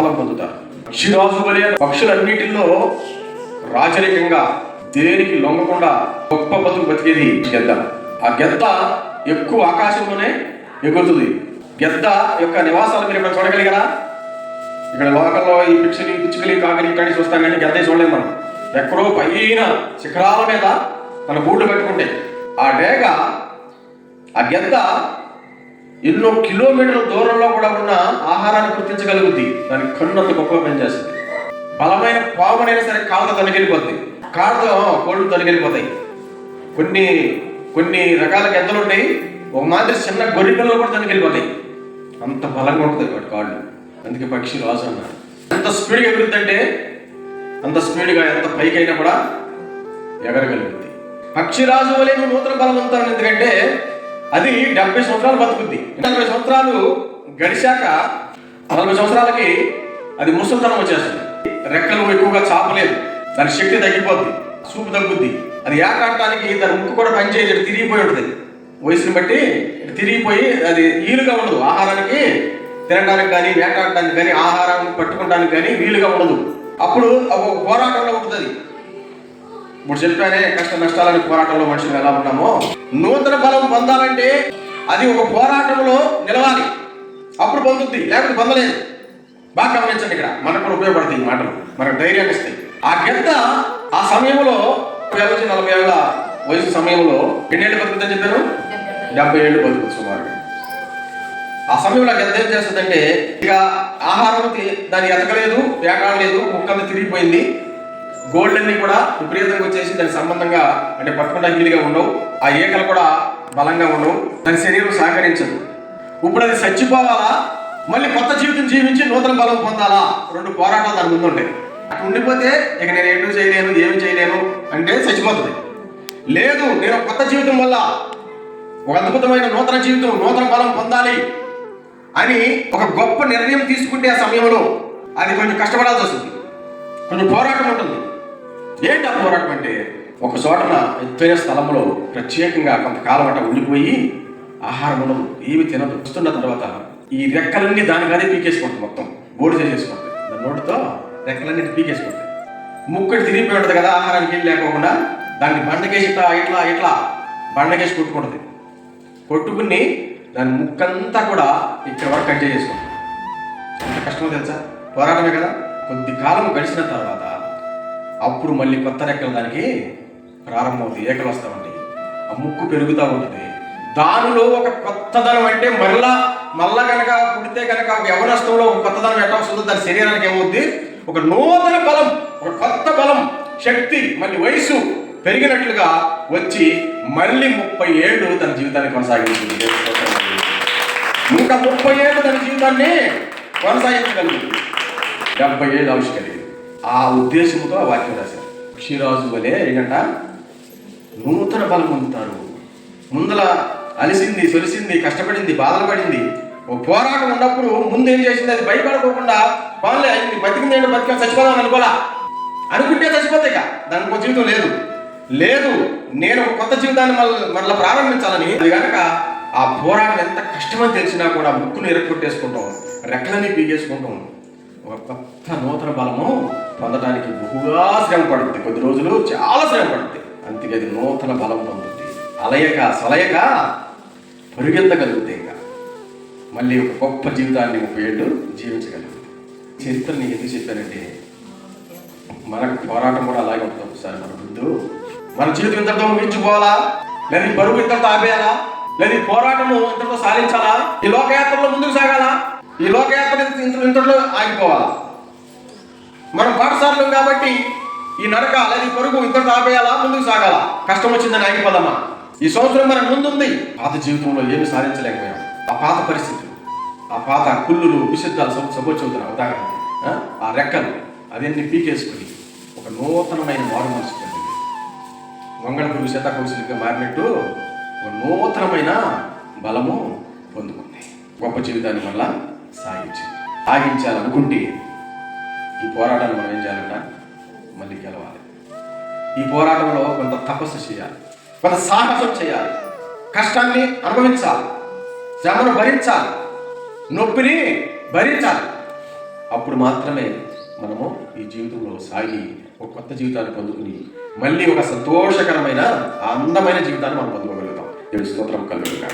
ఫలం పొందుతారు. పక్షిరాజు వలె పక్షులన్నిటిలో రాచరికంగా దేనికి లొంగకుండా గొప్ప బతుకు బతికేది గెద్ద. ఆ గెద్ద ఎక్కువ ఆకాశంలోనే ఎగురుతుంది. గెద్ద యొక్క నివాసాలు మీరు ఇక్కడ చూడగలిగారా? ఇక్కడ లోకల్లో ఈ పిచ్చుకలి పిచ్చుకలి కాకలి ఇట్లాంటి చూస్తాం కానీ గద్దే చూడలేము మనం. ఎక్కడో పైన శిఖరాల మీద తన గూడు పెట్టుకుంటే ఆ డేగ ఆ గెద్ద ఎన్నో కిలోమీటర్ల దూరంలో కూడా ఉన్న ఆహారాన్ని గుర్తించగలుగుద్ది. దాని కన్ను అంత గొప్ప పనిచేస్తుంది. బలమైన పామునైనా సరే కాళ్ళతో తనకెళ్ళిపోద్ది కాళ్ళతో కోళ్ళు తనకెళ్ళిపోతాయి కొన్ని కొన్ని రకాల గెద్దలు ఉంటాయి? ఒక మాదిరి చిన్న గొర్రె పిల్లలు కూడా తనకెళ్ళిపోతాయి అంత బలంగా ఉంటుంది వాటి కాళ్ళు. అందుకే పక్షి రాజు అన్నారు. ఎంత స్పీడ్గా ఎగురుద్దంటే అంత స్పీడ్గా ఎంత పైకైనా కూడా ఎగరగలుగుద్ది. పక్షిరాజు వలె నువ్వు నూతన అంతా ఎందుకంటే అది డెబ్బై సంవత్సరాలు బతుకుద్ది. నలభై సంవత్సరాలు గడిచాక నలభై సంవత్సరాలకి అది ముసలితనం వచ్చేస్తుంది. రెక్కలు ఎక్కువగా చాపలేదు. దాని శక్తి తగ్గిపోద్ది. చూపు తగ్గుద్ది. అది ఏకాడటానికి దాని ముక్కు కూడా పనిచేయదు ఇటు తిరిగిపోయి ఉంటుంది. వయసుని బట్టి ఇటు తిరిగిపోయి అది ఈలుగా ఉండదు. ఆహారానికి తినడానికి కానీ వేటాడడానికి కానీ ఆహారం పట్టుకోవడానికి కానీ వీలుగా ఉండదు. అప్పుడు ఒక పోరాటంలో ఉంటుంది. ఇప్పుడు చెప్పానే కష్ట నష్టాలని పోరాటంలో మనుషులు ఎలా ఉన్నామో? నూతన బలం పొందాలంటే అది ఒక పోరాటంలో నిలవాలి. అప్పుడు పొందుద్ది లేకపోతే పొందలేదు. బాగా గమనించండి ఇక్కడ. మనకు కూడా ఉపయోగపడతాయి ఈ మాటలు. మనకు ధైర్యాన్ని ఇస్తాయి ఆ గెంత ఆ సమయంలో ముప్పై నుంచి నలభై ఏళ్ళ వయసు సమయంలో ఎన్నేళ్ళు బతుకుతుందని చెప్పాను డెబ్బై ఏళ్ళు బతుకుతుంది సుమారు ఆ సమయంలో గెంత ఏం చేస్తుందంటే ఇక ఆహారం దాన్ని ఎతకలేదు వేకాడలేదు ముక్కలు తిరిగిపోయింది. గోల్డ్ అన్ని కూడా విపరీతంగా వచ్చేసి దానికి సంబంధంగా అంటే పట్టుకుంటా హీలుగా ఉండవు. ఆ ఏకలు కూడా బలంగా ఉండవు. దాని శరీరం సహకరించదు. ఇప్పుడు అది చచ్చిపోవాలా? మళ్ళీ కొత్త జీవితం జీవించి నూతన బలం పొందాలా? రెండు పోరాటాలు దాని ముందు ఉంటాయి. అటు ఉండిపోతే ఇక నేను ఏమి చేయలేను ఏమి చేయలేను అంటే చచ్చిపోతుంది. లేదు నేను కొత్త జీవితం వల్ల ఒక అద్భుతమైన నూతన జీవితం నూతన బలం పొందాలి అని ఒక గొప్ప నిర్ణయం తీసుకుంటే ఆ సమయంలో అది కొంచెం కష్టపడాల్సి వస్తుంది. కొంచెం పోరాటం ఉంటుంది. ఏంటి ఆ పోరాటం అంటే? ఒక చోటన ఎత్తైన స్థలంలో ప్రత్యేకంగా కొంతకాలం అట ఉండిపోయి ఆహారం ఉండదు ఏమి తినదు. వస్తున్న తర్వాత ఈ రెక్కలన్నీ దాని పీకేసుకుంటుంది మొత్తం. బోర్డు చేసేసుకుంటుంది. దాని నోటితో రెక్కలన్నీ పీకేసుకుంటుంది. ముక్కటి తిరిగిపోయి ఉంటుంది కదా ఆహారానికి ఏం లేకోకుండా దాన్ని బండకేసి ఇట్లా ఇట్లా ఇట్లా బండకేసి కొట్టుకుంటుంది. కొట్టుకుని దాని ముక్కంతా కూడా ఇక్కడ వరకు కట్ చేసుకుంటుంది ఎంత కష్టమో తెలుసా? పోరాటమే కదా. కొద్ది కాలం గడిచిన తర్వాత అప్పుడు మళ్ళీ కొత్త రెక్కలు దానికి ప్రారంభమవుతాయి ఏకలు వస్తా ఉంటాయి ఆ ముక్కు పెరుగుతూ ఉంటుంది. దానిలో ఒక కొత్తదనం అంటే మరలా మళ్ళా కనుక పుడితే కనుక ఒక యవనస్థంలో ఒక కొత్తదనం ఎట్లా వస్తుందో దాని శరీరానికి ఏమవుద్ది? ఒక నూతన బలం ఒక కొత్త బలం శక్తి మళ్ళీ వయసు పెరిగినట్లుగా వచ్చి మళ్ళీ ముప్పై ఏళ్ళు తన జీవితాన్ని కొనసాగించింది. ఇంకా ముప్పై ఏళ్ళు తన జీవితాన్ని కొనసాగించగలిగింది డెబ్బై ఏళ్ళు ఆయుష్ ఆ ఉద్దేశంతో ఆ వాక్యం రాశారు. పక్షిరాజు వలె ఏంటంట నూతన బలం పొందుతారు. ముందల అలిసింది సొలిసింది కష్టపడింది బాధలు పడింది. ఓ పోరాటం ఉన్నప్పుడు ముందు ఏం చేసింది? అది భయపడుకోకుండా పనులే అయింది. బతికింది ఏంటో బతికా చచ్చిపోదాం అనుకోలా? అనుకుంటే చచ్చిపోతాయి ఇక దానికి ఒక జీవితం లేదు. లేదు నేను ఒక కొత్త జీవితాన్ని మళ్ళీ మళ్ళీ ప్రారంభించాలని. అది కనుక ఆ పోరాటం ఎంత కష్టమని తెలిసినా కూడా ముక్కును ఎరక్కొట్టేసుకుంటాం రెక్కలని పీకేసుకుంటాం. ఒక కొత్త నూతన బలము పొందడానికి బహుగా శ్రమ పడుతుంది. కొద్ది రోజులు చాలా శ్రమ పడుతుంది. అందుకే అది నూతన బలం పొందుతుంది. అలయక సలయక పరుగెత్తగలుగుతాయి ఇంకా మళ్ళీ ఒక గొప్ప జీవితాన్ని ముప్పై ఏళ్ళు జీవించగలుగుతుంది చరిత్రని ఎందుకు చెప్పానంటే మనకు పోరాటం కూడా అలాగే ఉంటుంది ఒకసారి మన ముందు. మన జీవితం ఇంతటితో ముగించుకోవాలా? లేదా బరువు ఇంతటితో ఆపేయాలా? లేదా పోరాటము ఇంతటితో సాధించాలా? ఈ లోకయాత్రలో ముందుకు సాగాలా? ఈ లోకయాత్ర ఇంత- ఇంత ఇంతటిలో ఆగిపోవాలి. మనం పాఠశాలలు కాబట్టి ఈ నడక అలాది ఈ పరుగు ఇంత ఆపేయాలా? ముందుకు సాగాల? కష్టం వచ్చిందని ఆగిపోదామా? ఈ సంవత్సరం మన ముందుంది. పాత జీవితంలో ఏమి సాధించలేకపోయాం. ఆ పాత పరిస్థితులు ఆ పాత కుళ్ళులు విశుద్ధాలు సబ్ సపోజ్ ఉదాహరణ ఆ? రెక్కలు అవన్నీ పీకేసుకుని ఒక నూతనమైన మారు మనసు పొందింది. వంగళ పురుగు శతకౌశలిగా మారినట్టు ఒక నూతనమైన బలము పొందుకుంది. గొప్ప జీవితాన్ని మళ్ళా సాగించి. సాగించాలనుకుంటే ఈ పోరాటాన్ని మనం ఏం చేయాలంట? మళ్ళీ గెలవాలి. ఈ పోరాటంలో కొంత తపస్సు చేయాలి. కొంత సాహసం చేయాలి. కష్టాన్ని అనుభవించాలి. శ్రమను భరించాలి. నొప్పిని భరించాలి. అప్పుడు మాత్రమే మనము ఈ జీవితంలో సాగి ఒక కొత్త జీవితాన్ని పొందుకుని మళ్ళీ ఒక సంతోషకరమైన అందమైన జీవితాన్ని మనం పొందుకోగలుగుతాం. స్తోత్రం కలుగుతాం